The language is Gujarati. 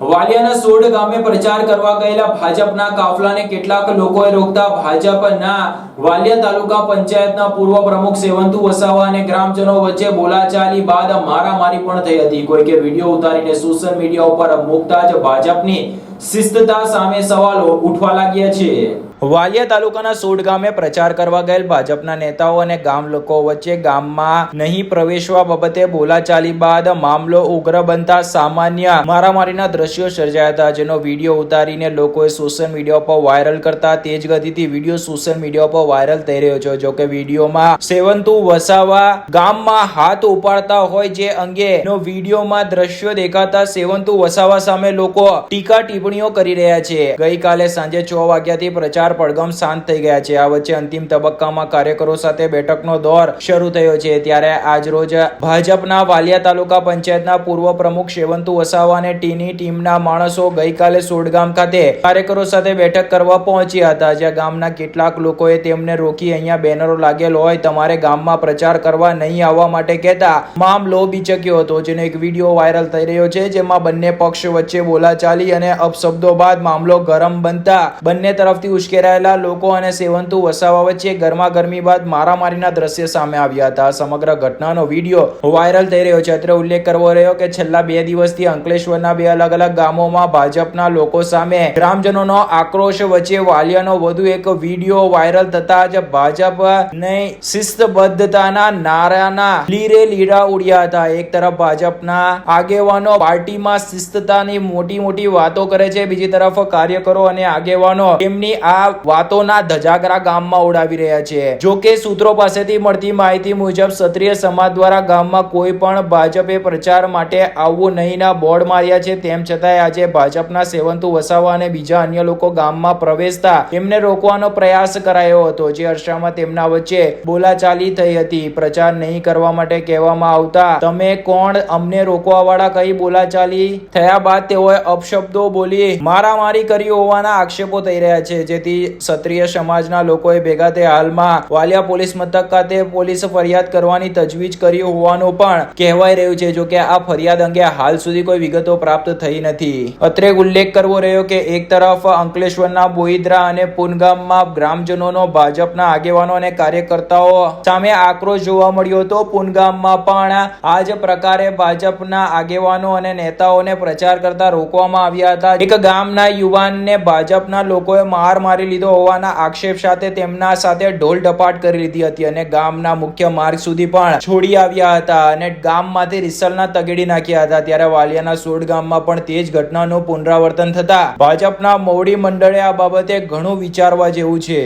વાલિયાના સોડ ગામે પ્રચાર કરવા ગયેલા ભાજપના કાફલાને કેટલાક લોકોએ રોકતા ભાજપના વાલિયા તાલુકા પંચાયતના પૂર્વ પ્રમુખ સેવંતુ વસાવા અને ગ્રામજનો વચ્ચે બોલાચાલી બાદ મારામારી પણ થઈ હતી. કોઈકે વીડિયો ઉતારીને સોશિયલ મીડિયા ઉપર મૂકતા જ ભાજપની શિસ્તતા સામે સવાલો ઉઠવા લાગ્યા છે. વાલિયા તાલુકાના સોડ ગામે પ્રચાર કરવા ગયેલ ભાજપના નેતાઓ અને ગામ લોકો વચ્ચે ગામમાં નહીં પ્રવેશવા બાબતે બોલાચાલી બાદ મામલો ઉગ્ર બનતા સામાન્ય મારામારીના દ્રશ્યો સર્જાયા હતા, જેનો વીડિયો ઉતારીને લોકોએ સોશિયલ મીડિયા પર વાયરલ કરતા તેજ ગતિથી વીડિયો સોશિયલ મીડિયા પર વાયરલ થઈ રહ્યો છે. જો કે વિડીયોમાં સેવંતુ વસાવા ગામમાં હાથ ઉપાડતા હોય જે અંગે નો વિડીયોમાં દ્રશ્યો દેખાતા સેવંતુ વસાવા સામે લોકો ટીકા ટિપ્પણીઓ કરી રહ્યા છે. ગઈકાલે સાંજે છ વાગ્યાથી પ્રચાર પડગમ શાંત થઈ ગયા છે. આ વચ્ચે અંતિમ તબક્કામાં કાર્યકરો સાથે બેઠકનો દોર શરૂ થયો છે. ત્યારે આજરોજ ભાજપના વાલિયા તાલુકા પંચાયતના પૂર્વ પ્રમુખ શેવંતુ વસાવા અને ટીની ટીમના માણસો ગઈકાલે સોડગામ ખાતે કાર્યકરો સાથે બેઠક કરવા પહોંચ્યા હતા. જ્યાં ગામના કેટલાક લોકોએ તેમને રોકી અહીંયા બેનરો લાગેલો હોય તમારે ગામમાં પ્રચાર કરવા નહીં આવવા માટે કહેતા મામલો બીચક્યો હતો, જેનો એક વીડિયો વાયરલ થઈ રહ્યો છે, જેમાં બંને પક્ષ વચ્ચે બોલાચાલી અને અપશબ્દો બાદ મામલો ગરમ બનતા બંને તરફથી ઉશ્કેરાયેલા લોકો અને સેવંતુ વસાવા વચ્ચે ગરમા ગરમી બાદ મારામારીના દ્રશ્ય સામે આવ્યા હતા. સમગ્ર ઘટનાનો વીડિયો વાયરલ થઈ રહ્યો છે. અત્રે ઉલ્લેખ કરવો રહ્યો કે છેલ્લા બે દિવસથી અંકલેશ્વરના બે અલગ અલગ ગામોમાં ભાજપના લોકો સામે ગ્રામજનોનો આક્રોશ વચ્ચે વાલિયાનો વધુ એક વીડિયો વાયરલ થતા જ ભાજપ ને શિસ્તબદ્ધતાના નારાના લીરે લીરા ઉડ્યા હતા. એક તરફ ભાજપના આગેવાનો પાર્ટીમાં શિસ્તતાની મોટી મોટી વાતો કરે છે. બીજી તરફ કાર્યકરો અને આગેવાનો તેમની આ વાતોના ધજાગરા ગામમાં ઉડાવી રહ્યા છે. જો કે સૂત્રો પાસેથી મળતી માહિતી મુજબ ક્ષત્રિય સમાજ દ્વારા ગામમાં કોઈ પણ ભાજપે પ્રચાર માટે આવવું નહીંના બોર્ડ માર્યા છે. તેમ છતાંય આજે ભાજપના સેવંતુ વસાવા અને બીજા અન્ય લોકો ગામમાં પ્રવેશતા તેમને રોકવાનો પ્રયાસ કરાયો હતો, જે અરસામાં તેમના વચ્ચે બોલાચાલી થઈ હતી. પ્રચાર નહીં કરવા માટે કહેવામાં આવતા, તમે કોણ? અમને રોકવા વાળા કઈ બોલાચાલી થયા બાદ તેઓએ અપશબ્દો બોલી મારામારી કરી હોવાના આક્ષેપો થઈ રહ્યા છે. જેથી ક્ષત્રિય સમાજના લોકોએ ભેગા થઈ હાલમાં વાલિયા પોલીસ મથક ખાતે પોલીસ ફરિયાદ કરવાની તજવીજ કરી હોવાનું પણ કહેવાય રહ્યું છે. જો કે આ ફરિયાદ અંગે હાલ સુધી કોઈ વિગતો પ્રાપ્ત થઈ નથી. અત્રે ઉલ્લેખ કરવો રહ્યો કે એક તરફ અંકલેશ્વરના બોઈદ્રા અને પુનગામમાં ગ્રામજનોનો ભાજપના આગેવાનો અને કાર્યકર્તાઓ સામે આક્રોશ જોવા મળ્યો હતો. પુનગામમાં પણ આ જ પ્રકારે ભાજપના આગેવાનો અને નેતાઓને પ્રચાર કરતા રોકવામાં આવ્યા હતા. એક ગામના યુવાનને ભાજપના લોકોએ માર મારી લીધો હોવાના આક્ષેપ સાથે તેમના સાથે ઢોલ ઢપાટ કરી લીધી હતી અને ગામના મુખ્ય માર્ગ સુધી પણ છોડી આવ્યા હતા અને ગામમાંથી રિસલના તગેડી નાખ્યા હતા. ત્યારે વાલિયાના સોડ ગામમાં પણ તે જ ઘટનાનું પુનરાવર્તન થતા ભાજપના મોવડી મંડળે આ બાબતે ઘણું વિચારવા જેવું છે.